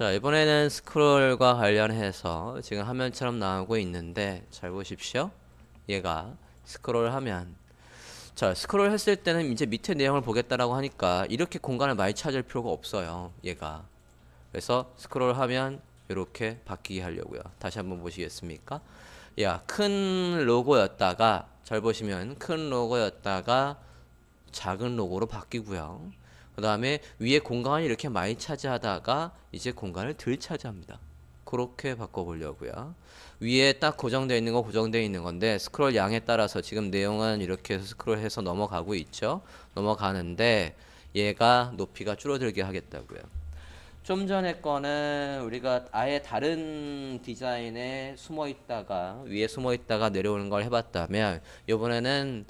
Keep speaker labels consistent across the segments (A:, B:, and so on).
A: 자, 이번에는 스크롤과 관련해서 지금 화면처럼 나오고 있는데 잘 보십시오. 얘가 스크롤 하면 자, 스크롤 했을 때는 이제 밑에 내용을 보겠다라고 하니까 이렇게 공간을 많이 찾을 필요가 없어요. 얘가. 그래서 스크롤 하면 이렇게 바뀌게 하려고요. 다시 한번 보시겠습니까? 야, 큰 로고였다가 잘 보시면 큰 로고였다가 작은 로고로 바뀌고요. 그 다음에 위에 공간을 이렇게 많이 차지하다가 이제 공간을 덜 차지합니다. 그렇게 바꿔보려고요. 위에 딱 고정되어 있는 거 고정되어 있는 건데 스크롤 양에 따라서 지금 내용은 이렇게 해서 스크롤해서 넘어가고 있죠. 넘어가는데 얘가 높이가 줄어들게 하겠다고요. 좀 전에 거는 우리가 아예 다른 디자인에 숨어 있다가 위에 숨어 있다가 내려오는 걸 해봤다면 이번에는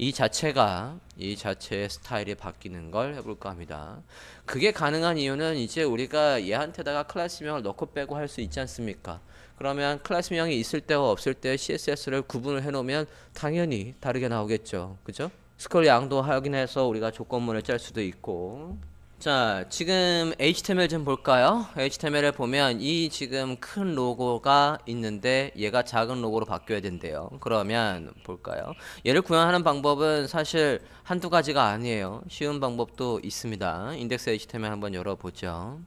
A: 이 자체가 이 자체의 스타일이 바뀌는 걸 해볼까 합니다. 그게 가능한 이유는 이제 우리가 얘한테다가 클래스명을 넣고 빼고 할 수 있지 않습니까? 그러면 클래스명이 있을 때와 없을 때 CSS를 구분을 해놓으면 당연히 다르게 나오겠죠. 그죠? 스크롤 양도 확인해서 우리가 조건문을 짤 수도 있고 자, 지금 HTML 좀 볼까요? HTML을 보면 이 지금 큰 로고가 있는데 얘가 작은 로고로 바뀌어야 된대요. 그러면 볼까요? 얘를 구현하는 방법은 사실 한두 가지가 아니에요. 쉬운 방법도 있습니다. 인덱스 HTML 한번 열어보죠.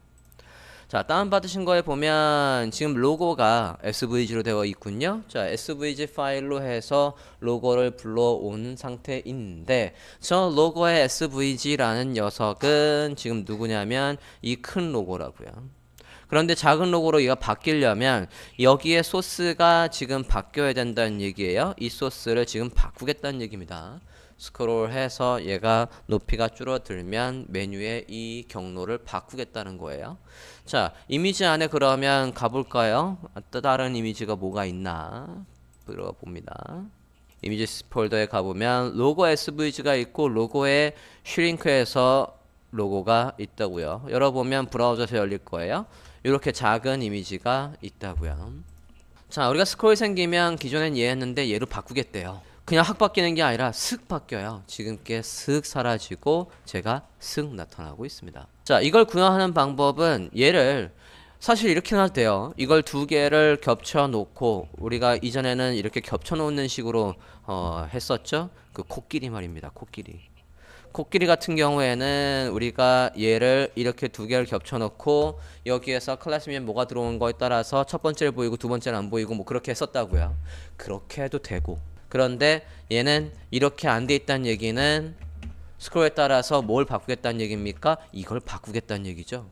A: 자, 다운받으신 거에 보면 지금 로고가 SVG로 되어 있군요. 자, SVG 파일로 해서 로고를 불러온 상태인데 저 로고의 SVG라는 녀석은 지금 누구냐면 이 큰 로고라고요. 그런데 작은 로고로 얘가 바뀌려면 여기에 소스가 지금 바뀌어야 된다는 얘기예요. 이 소스를 지금 바꾸겠다는 얘기입니다. 스크롤해서 얘가 높이가 줄어들면 메뉴에 이 경로를 바꾸겠다는 거예요. 자, 이미지 안에 그러면 가볼까요? 또 다른 이미지가 뭐가 있나 들어봅니다. 이미지 폴더에 가보면 로고 SVG가 있고 로고에 슈링크해서 로고가 있다고요. 열어보면 브라우저에서 열릴 거예요. 이렇게 작은 이미지가 있다고요. 자, 우리가 스크롤 생기면 기존엔 얘였는데 얘로 바꾸겠대요. 그냥 확 바뀌는 게 아니라 슥 바뀌어요. 지금 게 슥 사라지고 제가 슥 나타나고 있습니다. 자, 이걸 구현하는 방법은 얘를 사실 이렇게 해도 돼요. 이걸 두 개를 겹쳐 놓고 우리가 이전에는 이렇게 겹쳐 놓는 식으로 어, 했었죠. 그 코끼리 말입니다. 코끼리. 코끼리 같은 경우에는 우리가 얘를 이렇게 두 개를 겹쳐 놓고 여기에서 클래스면 뭐가 들어온 거에 따라서 첫 번째를 보이고 두 번째는 안 보이고 뭐 그렇게 했었다고요. 그렇게 해도 되고 그런데 얘는 이렇게 안 돼 있다는 얘기는 스크롤에 따라서 뭘 바꾸겠다는 얘기입니까? 이걸 바꾸겠다는 얘기죠.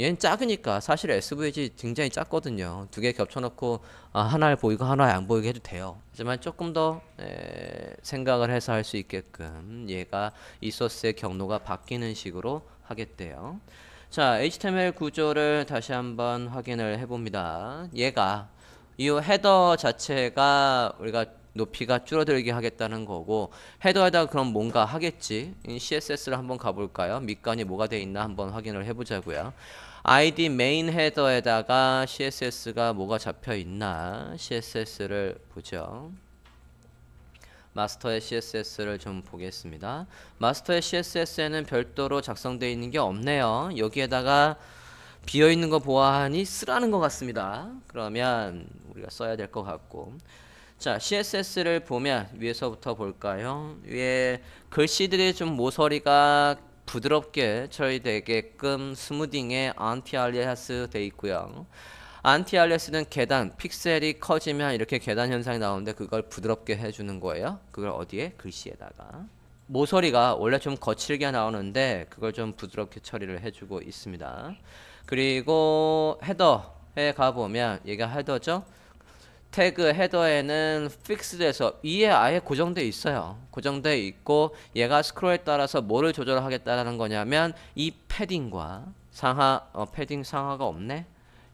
A: 얘는 작으니까 사실 SVG 굉장히 작거든요. 두 개 겹쳐놓고 아, 하나를 보이고 하나를 안 보이게 해도 돼요. 하지만 조금 더 에, 생각을 해서 할 수 있게끔 얘가 이 소스의 경로가 바뀌는 식으로 하겠대요. 자, HTML 구조를 다시 한번 확인을 해봅니다. 얘가 이 헤더 자체가 우리가 높이가 줄어들게 하겠다는 거고 헤더에다 그럼 뭔가 하겠지? CSS를 한번 가볼까요? 밑간이 뭐가 돼 있나 한번 확인을 해보자고요. ID 메인 헤더에다가 CSS가 뭐가 잡혀 있나? CSS를 보죠. 마스터의 CSS를 좀 보겠습니다. 마스터의 CSS에는 별도로 작성되어 있는 게 없네요. 여기에다가 비어 있는 거 보아하니 쓰라는 것 같습니다. 그러면 우리가 써야 될 것 같고 자, CSS를 보면 위에서부터 볼까요? 위에 글씨들이 좀 모서리가 부드럽게 처리되게끔 스무딩에 안티알리아스 돼 있고요. 안티알리아스는 계단, 픽셀이 커지면 이렇게 계단 현상이 나오는데 그걸 부드럽게 해주는 거예요. 그걸 어디에? 글씨에다가. 모서리가 원래 좀 거칠게 나오는데 그걸 좀 부드럽게 처리를 해주고 있습니다. 그리고 헤더에 가보면 얘가 헤더죠. 태그 헤더에는 픽스돼서 위에 아예 고정돼 있어요. 고정돼 있고 얘가 스크롤에 따라서 뭐를 조절하겠다는 거냐면 이 패딩과 상하 어, 패딩 상하가 없네.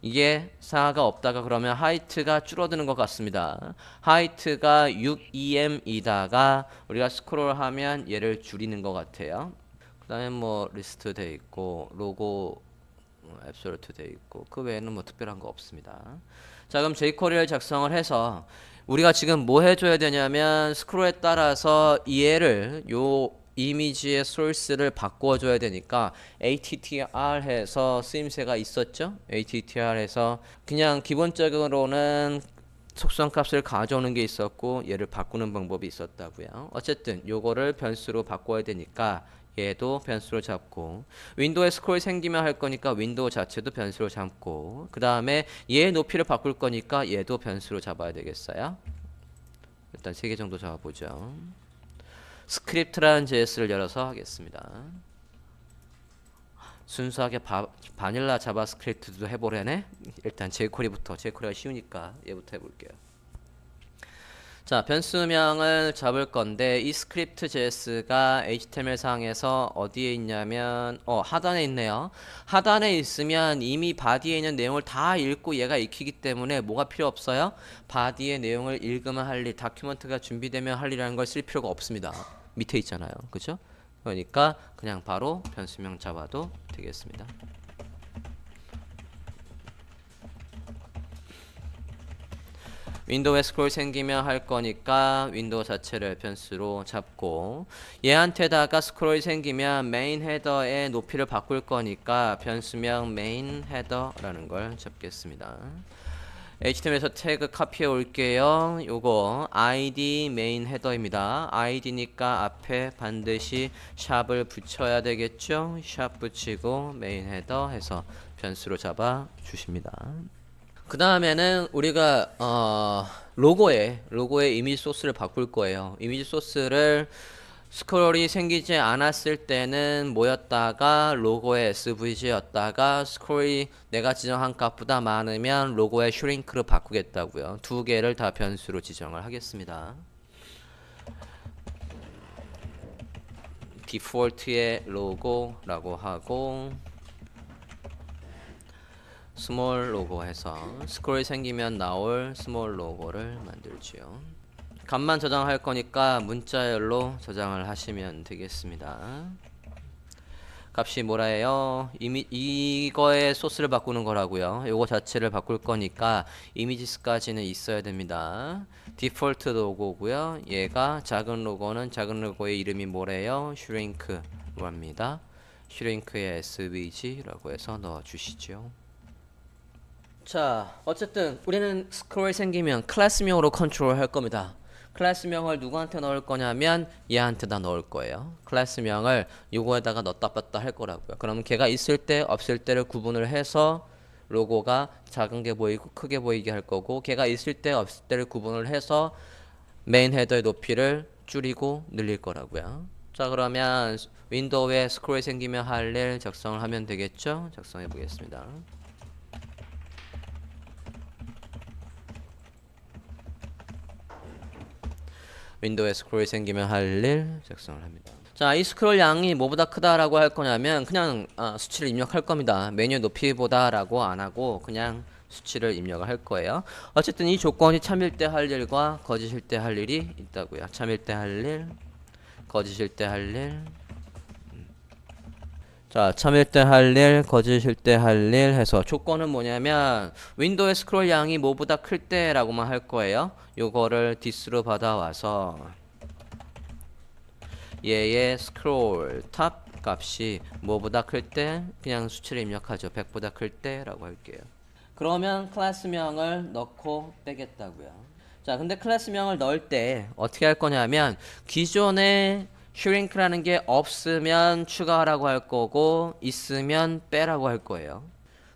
A: 이게 상하가 없다가 그러면 하이트가 줄어드는 것 같습니다. 하이트가 6em이다가 우리가 스크롤하면 얘를 줄이는 것 같아요. 그 다음에 뭐 리스트 돼 있고 로고 앱솔루트 돼 있고 그 외에는 뭐 특별한 거 없습니다. 자 그럼 jQuery를 작성을 해서 우리가 지금 뭐 해줘야 되냐면 스크롤에 따라서 얘를 요 이미지의 소스를 바꿔줘야 되니까 attr 해서 쓰임새가 있었죠. attr 해서 그냥 기본적으로는 속성 값을 가져오는 게 있었고 얘를 바꾸는 방법이 있었다고요. 어쨌든 요거를 변수로 바꿔야 되니까 얘도 변수로 잡고 윈도우에 스크롤 생기면 할 거니까 윈도우 자체도 변수로 잡고 그 다음에 얘 높이를 바꿀 거니까 얘도 변수로 잡아야 되겠어요. 일단 세개 정도 잡아보죠. 스크립트라는 JS를 열어서 하겠습니다. 순수하게 바, 바닐라 자바스크립트도 해보려네. 일단 jQuery부터 jQuery가 쉬우니까 얘부터 해볼게요. 자 변수명을 잡을 건데 이 스크립트 JS가 HTML 상에서 어디에 있냐면 어 하단에 있네요. 하단에 있으면 이미 바디에 있는 내용을 다 읽고 얘가 익히기 때문에 뭐가 필요 없어요? 바디의 내용을 읽으면 할 일, 다큐멘트가 준비되면 할 일이라는 걸 쓸 필요가 없습니다. 밑에 있잖아요. 그죠? 그러니까 그냥 바로 변수명 잡아도 되겠습니다. 윈도우에 스크롤 생기면 할 거니까 윈도우 자체를 변수로 잡고 얘한테다가 스크롤이 생기면 메인 헤더의 높이를 바꿀 거니까 변수명 메인 헤더라는 걸 잡겠습니다. HTML에서 태그 카피해 올게요. 요거 id 메인 헤더입니다. id니까 앞에 반드시 샵을 붙여야 되겠죠. 샵 붙이고 메인 헤더 해서 변수로 잡아 주십니다. 그 다음에는 우리가 어, 로고에 로고의 이미지 소스를 바꿀 거예요. 이미지 소스를 스크롤이 생기지 않았을 때는 뭐였다가 로고의 SVG였다가 스크롤이 내가 지정한 값보다 많으면 로고의 슈링크로 바꾸겠다고요. 두 개를 다 변수로 지정을 하겠습니다. 디폴트의 로고라고 하고 스몰 로고 해서 스크롤이 생기면 나올 스몰 로고를 만들지요. 값만 저장할 거니까 문자열로 저장을 하시면 되겠습니다. 값이 뭐라예요? 이거의 소스를 바꾸는 거라고요. 요거 자체를 바꿀 거니까 이미지스까지는 있어야 됩니다. 디폴트 로고고요. 얘가 작은 로고는 작은 로고의 이름이 뭐래요? 슈링크로 합니다. 슈링크의 svg라고 해서 넣어 주시죠. 자, 어쨌든 우리는 스크롤 생기면 클래스명으로 컨트롤 할 겁니다. 클래스명을 누구한테 넣을 거냐면 얘한테다 넣을 거예요. 클래스명을 요거에다가 넣다 뺐다 할 거라고요. 그러면 걔가 있을 때 없을 때를 구분을 해서 로고가 작은 게 보이고 크게 보이게 할 거고 걔가 있을 때 없을 때를 구분을 해서 메인 헤더의 높이를 줄이고 늘릴 거라고요. 자 그러면 윈도우에 스크롤이 생기면 할 일 작성을 하면 되겠죠? 작성해 보겠습니다. 윈도우에 스크롤이 생기면 할 일 작성을 합니다. 자, 이 스크롤 양이 뭐보다 크다라고 할 거냐면 그냥 아, 수치를 입력할 겁니다. 메뉴 높이보다라고 안 하고 그냥 수치를 입력을 할 거예요. 어쨌든 이 조건이 참일 때 할 일과 거짓일 때 할 일이 있다고요. 참일 때 할 일, 거짓일 때 할 일. 자, 참일 때할 일, 거짓일 때 할 일 해서 조건은 뭐냐면 윈도우의 스크롤 양이 뭐보다 클 때라고만 할 거예요. 요거를 디스로 받아와서 얘의 스크롤 탑 값이 뭐보다 클 때 그냥 수치를 입력하죠. 100보다 클 때라고 할게요. 그러면 클래스명을 넣고 빼겠다고요. 자, 근데 클래스명을 넣을 때 어떻게 할 거냐면 기존에 슈링크라는 게 없으면 추가하라고 할 거고 있으면 빼라고 할 거예요.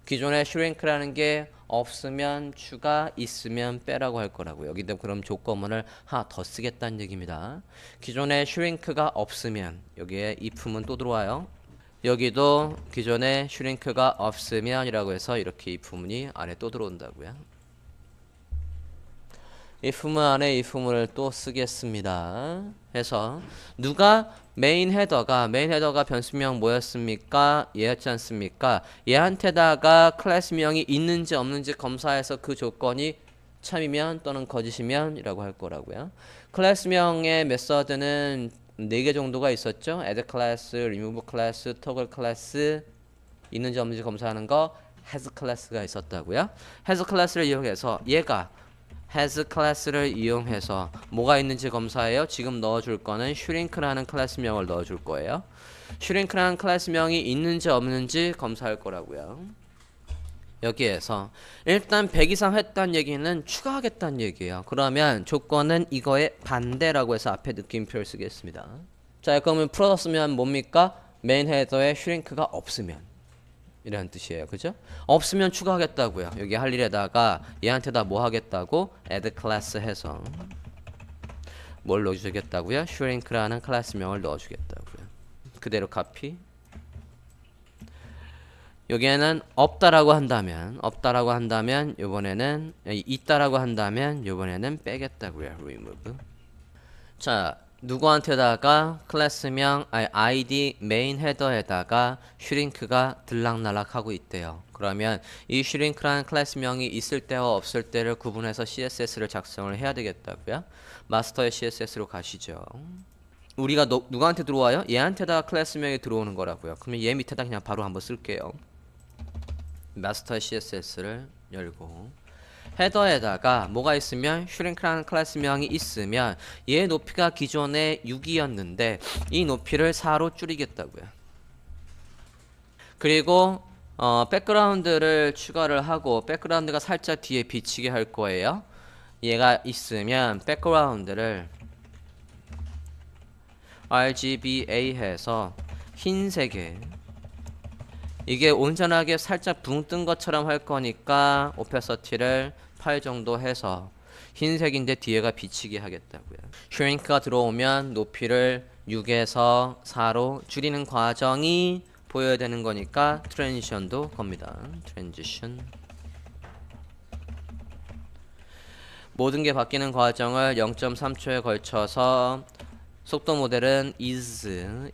A: 기존에 슈링크라는 게 없으면 추가, 있으면 빼라고 할 거라고. 여기도 그럼 조건문을 하나 더 쓰겠다는 얘기입니다. 기존에 슈링크가 없으면 여기에 if문 또 들어와요. 여기도 기존에 슈링크가 없으면이라고 해서 이렇게 if문이 안에 또 들어온다고요. If문 안에 if문을 또 쓰겠습니다. 해서 누가 메인 헤더가 메인 헤더가 변수명 뭐였습니까? 얘였지 않습니까? 얘한테다가 클래스명이 있는지 없는지 검사해서 그 조건이 참이면 또는 거짓이면 이라고 할 거라고요. 클래스명의 메서드는 4개 정도가 있었죠. add class, remove class, toggle class 있는지 없는지 검사하는 거 has class가 있었다고요. has class를 이용해서 얘가 has 클래스를 이용해서 뭐가 있는지 검사해요. 지금 넣어줄 거는 shrink라는 클래스명을 넣어줄 거예요. shrink라는 클래스명이 있는지 없는지 검사할 거라고요. 여기에서 일단 100 이상 했다는 얘기는 추가하겠다는 얘기예요. 그러면 조건은 이거의 반대라고 해서 앞에 느낌표를 쓰겠습니다. 자, 그러면 풀어쓰면 뭡니까? 메인 헤더에 슈링크가 없으면 이라는 뜻이에요. 그죠? 없으면 추가하겠다고요. 여기 할 일에다가 얘한테다 뭐 하겠다고? add class 해서 뭘 넣어주겠다고요? shrink라는 클래스명을 넣어주겠다고요. 그대로 카피 여기에는 없다라고 한다면 없다라고 한다면 요번에는 아니, 있다라고 한다면 요번에는 빼겠다고요. remove. 자, 누구한테다가 클래스명 아니, id 메인 헤더에다가 슈링크가 들락날락하고 있대요. 그러면 이 슈링크라는 클래스명이 있을 때와 없을 때를 구분해서 CSS를 작성을 해야 되겠다고요. 마스터의 CSS로 가시죠. 우리가 너, 누구한테 들어와요? 얘한테다가 클래스명이 들어오는 거라고요. 그러면 얘 밑에다 그냥 바로 한번 쓸게요. 마스터 CSS를 열고 헤더에다가 뭐가 있으면 슈링크라는 클래스명이 있으면 얘 높이가 기존에 6이었는데 이 높이를 4로 줄이겠다고요. 그리고 어, 백그라운드를 추가를 하고 백그라운드가 살짝 뒤에 비치게 할 거예요. 얘가 있으면 백그라운드를 RGBA 해서 흰색에 이게 온전하게 살짝 붕 뜬 것처럼 할 거니까 오페서티를 8 정도 해서 흰색인데 뒤에가 비치게 하겠다고요. 슈링크가 들어오면 높이를 6에서 4로 줄이는 과정이 보여야 되는 거니까 트랜지션도 겁니다. 트랜지션 모든 게 바뀌는 과정을 0.3초에 걸쳐서 속도 모델은 is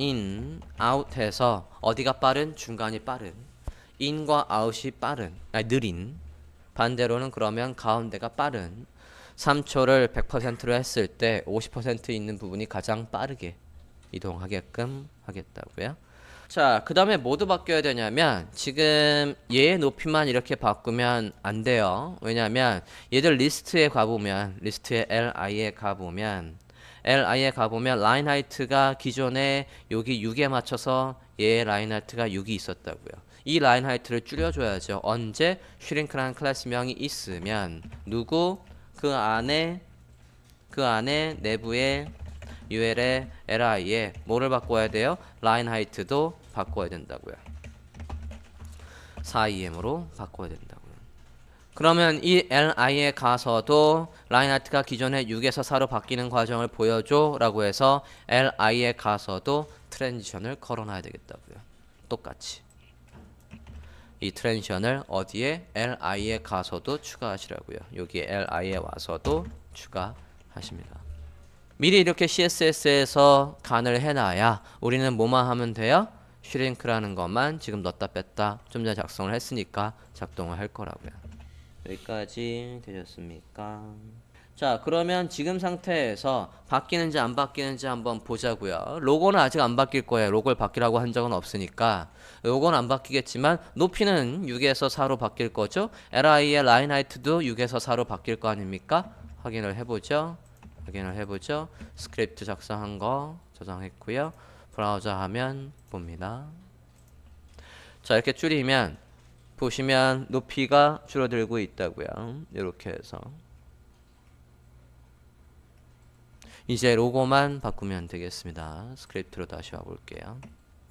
A: in, out 해서 어디가 빠른? 중간이 빠른. in과 out이 빠른. 아니 느린. 반대로는 그러면 가운데가 빠른. 3초를 100%로 했을 때 50% 있는 부분이 가장 빠르게 이동하게끔 하겠다고요. 자, 그 다음에 뭐도 바뀌어야 되냐면 지금 얘의 높이만 이렇게 바꾸면 안 돼요. 왜냐면 얘들 리스트에 가보면 리스트에 li에 가보면 li에 가보면 라인 하이트가 기존에 여기 6에 맞춰서 얘의 라인 하이트가 6이 있었다고요. 이 라인 하이트를 줄여줘야죠. 언제 슈링크라는 클래스명이 있으면 누구 그 안에 그 안에 내부에 UL에 LI에 뭐를 바꿔야 돼요? 라인 하이트도 바꿔야 된다고요. 4EM으로 바꿔야 된다고요. 그러면 이 LI에 가서도 라인 하이트가 기존에 6에서 4로 바뀌는 과정을 보여줘 라고 해서 LI에 가서도 트랜지션을 걸어놔야 되겠다고요. 똑같이. 이 트랜지션을 어디에 LI에 가서도 추가하시라고요. 여기 LI에 와서도 추가하십니다. 미리 이렇게 CSS에서 간을 해놔야 우리는 뭐만 하면 돼요? 슈링크라는 것만 지금 넣었다 뺐다 좀 전에 작성을 했으니까 작동을 할 거라고요. 여기까지 되셨습니까? 자 그러면 지금 상태에서 바뀌는지 안 바뀌는지 한번 보자고요. 로고는 아직 안 바뀔 거예요. 로고를 바뀌라고 한 적은 없으니까 로고는 안 바뀌겠지만 높이는 6에서 4로 바뀔 거죠. LI의 라인 하이트도 6에서 4로 바뀔 거 아닙니까? 확인을 해보죠. 확인을 해보죠. 스크립트 작성한 거 저장했고요. 브라우저 하면 봅니다. 자 이렇게 줄이면 보시면 높이가 줄어들고 있다고요. 이렇게 해서 이제 로고만 바꾸면 되겠습니다. 스크립트로 다시 와볼게요.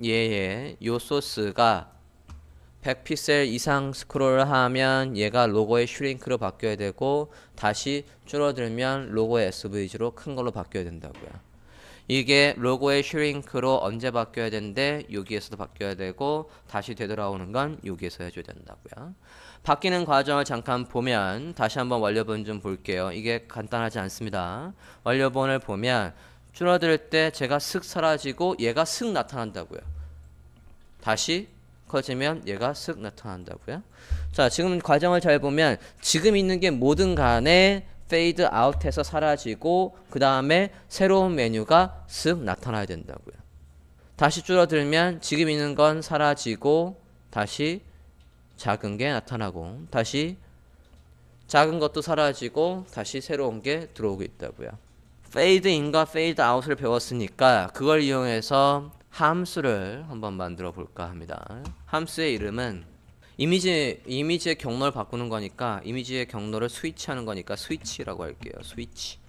A: 얘의 요 소스가 100픽셀 이상 스크롤을 하면 얘가 로고의 슈링크로 바뀌어야 되고 다시 줄어들면 로고의 SVG로 큰 걸로 바뀌어야 된다고요. 이게 로고의 슈링크로 언제 바뀌어야 되는데 여기에서도 바뀌어야 되고 다시 되돌아오는 건 여기에서 해줘야 된다고요. 바뀌는 과정을 잠깐 보면 다시 한번 완료본 좀 볼게요. 이게 간단하지 않습니다. 완료본을 보면 줄어들 때 제가 슥 사라지고 얘가 슥 나타난다고요. 다시 커지면 얘가 쓱 나타난다고요. 자, 지금 과정을 잘 보면 지금 있는 게 뭐든 간에 페이드 아웃해서 사라지고 그 다음에 새로운 메뉴가 쓱 나타나야 된다고요. 다시 줄어들면 지금 있는 건 사라지고 다시 작은 게 나타나고 다시 작은 것도 사라지고 다시 새로운 게 들어오고 있다고요. in과 fade out을 배웠으니까 그걸 이용해서 함수를 한번 만들어 볼까 합니다. 함수의 이름은 이미지 이미지의 경로를 바꾸는 거니까 이미지의 경로를 스위치하는 거니까 스위치라고 할게요. 스위치.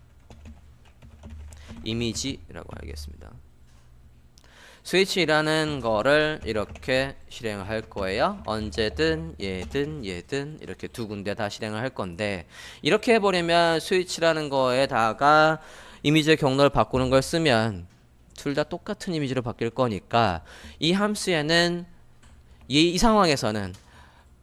A: 이미지라고 하겠습니다. 스위치라는 거를 이렇게 실행을 할 거예요. 언제든 얘든 얘든 이렇게 두 군데 다 실행을 할 건데 이렇게 해버리면 스위치라는 거에다가 이미지의 경로를 바꾸는 걸 쓰면 둘 다 똑같은 이미지로 바뀔 거니까 이 함수에는 이, 이 상황에서는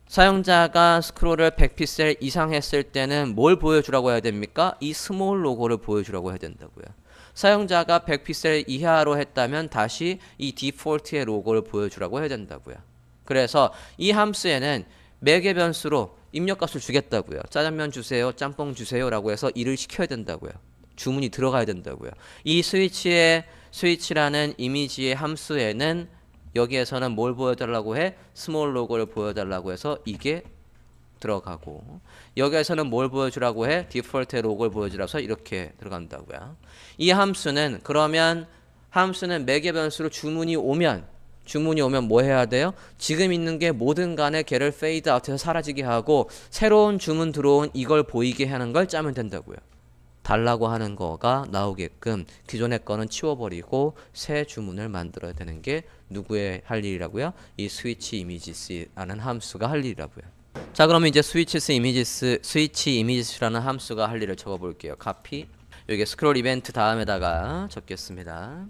A: 사용자가 스크롤을 100픽셀 이상 했을 때는 뭘 보여주라고 해야 됩니까? 이 스몰 로고를 보여주라고 해야 된다고요. 사용자가 100픽셀 이하로 했다면 다시 이 디폴트의 로고를 보여주라고 해야 된다고요. 그래서 이 함수에는 매개 변수로 입력값을 주겠다고요. 짜장면 주세요, 짬뽕 주세요라고 해서 일을 시켜야 된다고요. 주문이 들어가야 된다고요. 이 스위치의 스위치라는 이미지의 함수에는 여기에서는 뭘 보여달라고 해? 스몰 로고를 보여달라고 해서 이게 들어가고 여기에서는 뭘 보여주라고 해? 디폴트 로고를 보여주라고 해서 이렇게 들어간다고요. 이 함수는 그러면 함수는 매개 변수로 주문이 오면 주문이 오면 뭐 해야 돼요? 지금 있는 게 뭐든 간에 걔를 페이드 아웃해서 사라지게 하고 새로운 주문 들어온 이걸 보이게 하는 걸 짜면 된다고요. 달라고 하는 거가 나오게끔 기존의 거는 치워버리고 새 주문을 만들어야 되는 게 누구의 할 일이라고요? 이 스위치 이미지스라는 함수가 할 일이라고요. 자 그러면 이제 스위치스 이미지스 스위치 이미지스라는 함수가 할 일을 적어볼게요. 카피 여기 스크롤 이벤트 다음에다가 적겠습니다.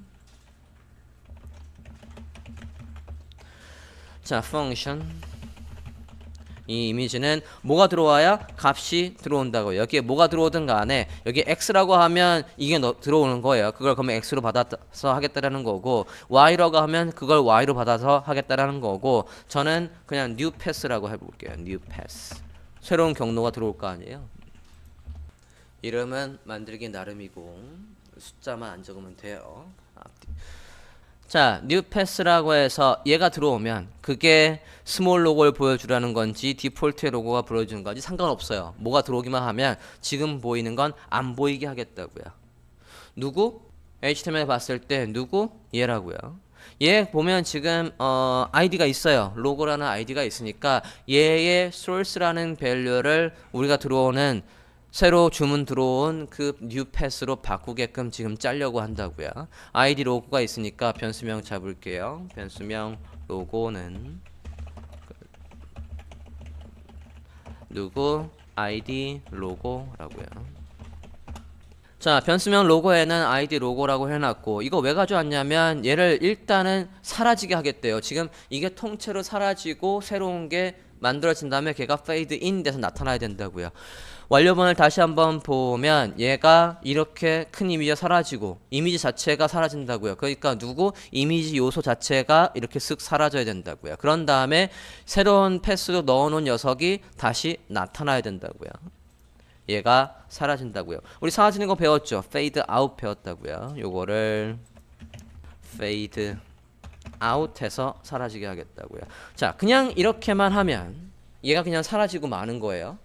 A: 자 펑션 이 이미지는 뭐가 들어와야 값이 들어온다고 여기에 뭐가 들어오든 간에 여기 x라고 하면 이게 너, 들어오는 거예요. 그걸 그러면 x로 받아서 하겠다라는 거고 y라고 하면 그걸 y로 받아서 하겠다라는 거고 저는 그냥 new pass라고 해볼게요. new pass. 새로운 경로가 들어올 거 아니에요? 이름은 만들기 나름이고 숫자만 안 적으면 돼요. 앞뒤. 자, pass라고 해서 얘가 들어오면 그게 스몰 로고를 보여주라는 건지 디폴트의 로고가 보여주는 건지 상관없어요. 뭐가 들어오기만 하면 지금 보이는 건 안 보이게 하겠다고요. 누구? HTML 봤을 때 누구? 얘라고요. 얘 보면 지금 어, 아이디가 있어요. 로고라는 아이디가 있으니까 얘의 source라는 밸류를 우리가 들어오는 새로 주문 들어온 그 뉴 패스로 바꾸게끔 지금 짜려고 한다고요. 아이디 로고가 있으니까 변수명 잡을게요. 변수명 로고는 누구 아이디 로고라고요. 자, 변수명 로고에는 아이디 로고라고 해놨고 이거 왜 가져왔냐면 얘를 일단은 사라지게 하겠대요. 지금 이게 통째로 사라지고 새로운 게 만들어진 다음에 걔가 페이드 인 돼서 나타나야 된다고요. 완료본을 다시 한번 보면 얘가 이렇게 큰 이미지가 사라지고 이미지 자체가 사라진다고요. 그러니까 누구 이미지 요소 자체가 이렇게 쓱 사라져야 된다고요. 그런 다음에 새로운 패스로 넣어놓은 녀석이 다시 나타나야 된다고요. 얘가 사라진다고요. 우리 사라지는 거 배웠죠? fade out 배웠다고요. 요거를 out해서 사라지게 하겠다고요. 자, 그냥 이렇게만 하면 얘가 그냥 사라지고 마는 거예요.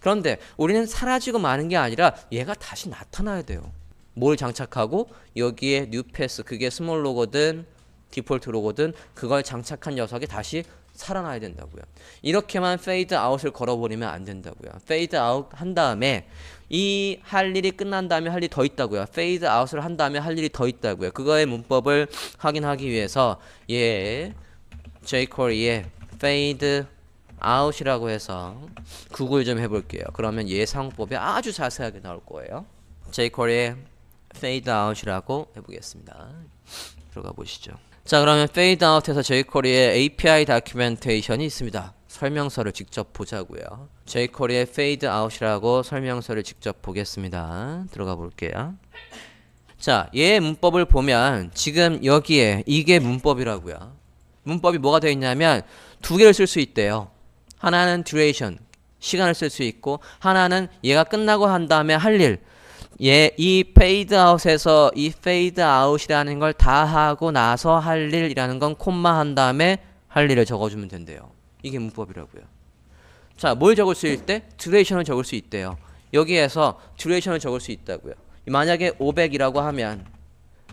A: 그런데 우리는 사라지고 마는 게 아니라 얘가 다시 나타나야 돼요. 뭘 장착하고 여기에 뉴 패스 그게 스몰 로고든 디폴트 로고든 그걸 장착한 녀석이 다시 살아나야 된다고요. 이렇게만 페이드 아웃을 걸어버리면 안 된다고요. 페이드 아웃 한 다음에 이 할 일이 끝난 다음에 할 일이 더 있다고요. 페이드 아웃을 한 다음에 할 일이 더 있다고요. 그거의 문법을 확인하기 위해서 예 jQuery에 fade out이라고 해서 구글 좀 해볼게요. 그러면 예상법이 아주 자세하게 나올 거예요. jQuery에 fade out이라고 해보겠습니다. 들어가 보시죠. 자 그러면 fade out에서 jQuery에 API 다큐멘테이션이 있습니다. 설명서를 직접 보자고요. jQuery에 fade out이라고 설명서를 직접 보겠습니다. 들어가 볼게요. 자, 얘 문법을 보면 지금 여기에 이게 문법이라고요. 문법이 뭐가 되어 있냐면 두 개를 쓸 수 있대요. 하나는 duration, 시간을 쓸 수 있고 하나는 얘가 끝나고 한 다음에 할 일. 얘, 이 fade out에서 이 fade out이라는 걸 다 하고 나서 할 일이라는 건 콤마 한 다음에 할 일을 적어주면 된대요. 이게 문법이라고요. 자, 뭘 적을 수 있대? 듀레이션을 적을 수 있대요. 여기에서 듀레이션을 적을 수 있다고요. 만약에 500이라고 하면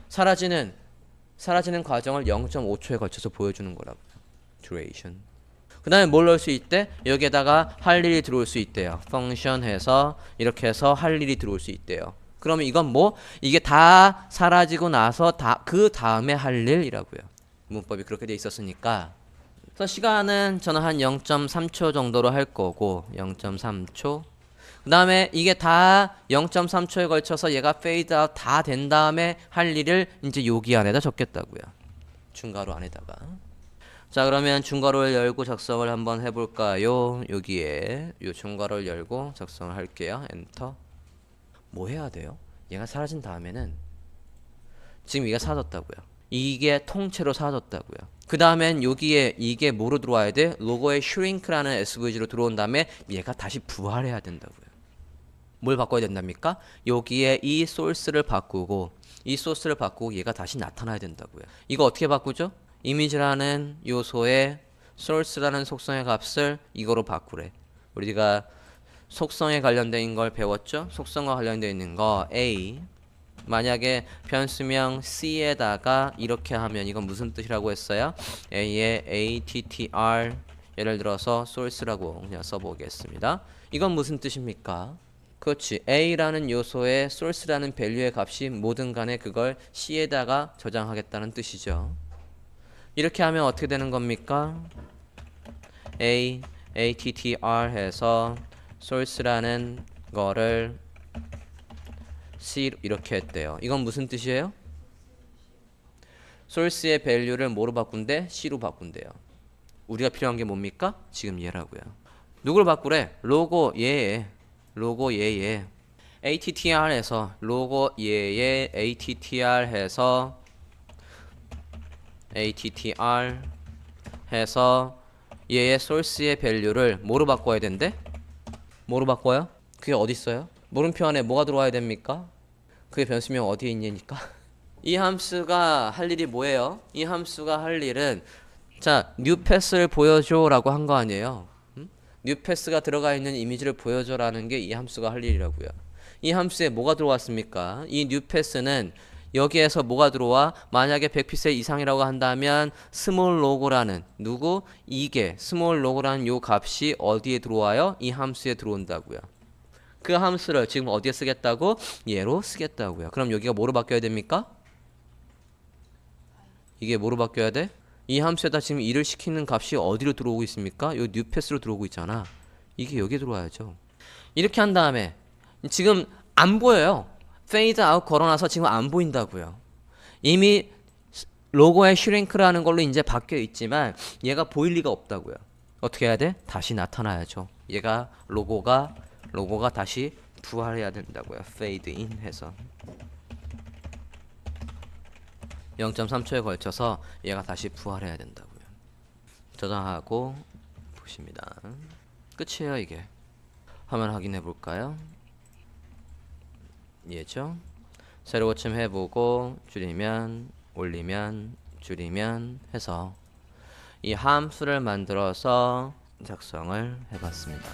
A: 사라지는 사라지는 과정을 0.5초에 걸쳐서 보여주는 거라고요. 듀레이션. 그 다음에 뭘 넣을 수 있대? 여기에다가 할 일이 들어올 수 있대요. 펑션 해서 이렇게 해서 할 일이 들어올 수 있대요. 그러면 이건 뭐 이게 다 사라지고 나서 다 그 다음에 할 일이라고요. 문법이 그렇게 돼 있었으니까. 그래서 시간은 저는 한 0.3초 정도로 할 거고 0.3초. 그 다음에 이게 다 0.3초에 걸쳐서 얘가 페이드 아웃 다 된 다음에 할 일을 이제 여기 안에다 적겠다고요. 중괄호 안에다가. 자 그러면 중괄호를 열고 작성을 한번 해볼까요? 여기에 요 중괄호를 열고 작성을 할게요. 엔터. 뭐 해야 돼요? 얘가 사라진 다음에는 지금 얘가 사라졌다고요. 이게 통째로 사라졌다고요. 그 다음엔 여기에 이게 뭐로 들어와야 돼? 로고에 shrink라는 SVG로 들어온 다음에 얘가 다시 부활해야 된다고요. 뭘 바꿔야 된답니까? 여기에 이 소스를 바꾸고 이 소스를 바꾸고 얘가 다시 나타나야 된다고요. 이거 어떻게 바꾸죠? 이미지라는 요소에 source라는 속성의 값을 이거로 바꾸래. 우리가 속성에 관련된 걸 배웠죠? 속성과 관련되어 있는 거 A 만약에 변수명 C에다가 이렇게 하면 이건 무슨 뜻이라고 했어요? A에 attr 예를 들어서 source라고 그냥 써보겠습니다. 이건 무슨 뜻입니까? 그렇지. A라는 요소에 source라는 밸류의 값이 뭐든 간에 그걸 C에다가 저장하겠다는 뜻이죠. 이렇게 하면 어떻게 되는 겁니까? A attr 해서 source라는 거를 C 이렇게 했대요. 이건 무슨 뜻이에요? source의 value를 뭐로 바꾼대? C로 바꾼대요. 우리가 필요한 게 뭡니까? 지금 얘라고요. 누굴 바꾸래? 로고 얘에 로고 얘에 attr-해서 로고 얘에 attr 해서 attr 해서 얘의 source의 value를 뭐로 바꿔야 된대? 뭐로 바꿔요? 그게 어디 있어요? 물음표 안에 뭐가 들어와야 됩니까? 그게 변수명 어디에 있냐니까? 이 함수가 할 일이 뭐예요? 이 함수가 할 일은 자, 뉴패스를 보여줘라고 한 거 아니에요? 음? 뉴패스가 들어가 있는 이미지를 보여줘라는 게 이 함수가 할 일이라고요. 이 함수에 뭐가 들어왔습니까? 이 뉴패스는 여기에서 뭐가 들어와? 만약에 100픽셀 이상이라고 한다면 스몰 로고라는 누구? 이게 스몰 로고라는 요 값이 어디에 들어와요? 이 함수에 들어온다고요. 그 함수를 지금 어디에 쓰겠다고? 얘로 쓰겠다고요. 그럼 여기가 뭐로 바뀌어야 됩니까? 이게 뭐로 바뀌어야 돼? 이 함수에다 지금 일을 시키는 값이 어디로 들어오고 있습니까? 요 뉴패스로 들어오고 있잖아. 이게 여기에 들어와야죠. 이렇게 한 다음에 지금 안 보여요. 페이드 아웃 걸어놔서 지금 안 보인다고요. 이미 로고에 슈링크라는 걸로 이제 바뀌어 있지만 얘가 보일 리가 없다고요. 어떻게 해야 돼? 다시 나타나야죠. 얘가 로고가 로고가 다시 부활해야 된다고요. 인 해서 0.3초에 걸쳐서 얘가 다시 부활해야 된다고요. 저장하고 보십니다. 끝이에요 이게. 화면 확인해 볼까요? 얘죠. 세로 고침 해보고 줄이면 올리면 줄이면 해서 이 함수를 만들어서 작성을 해봤습니다.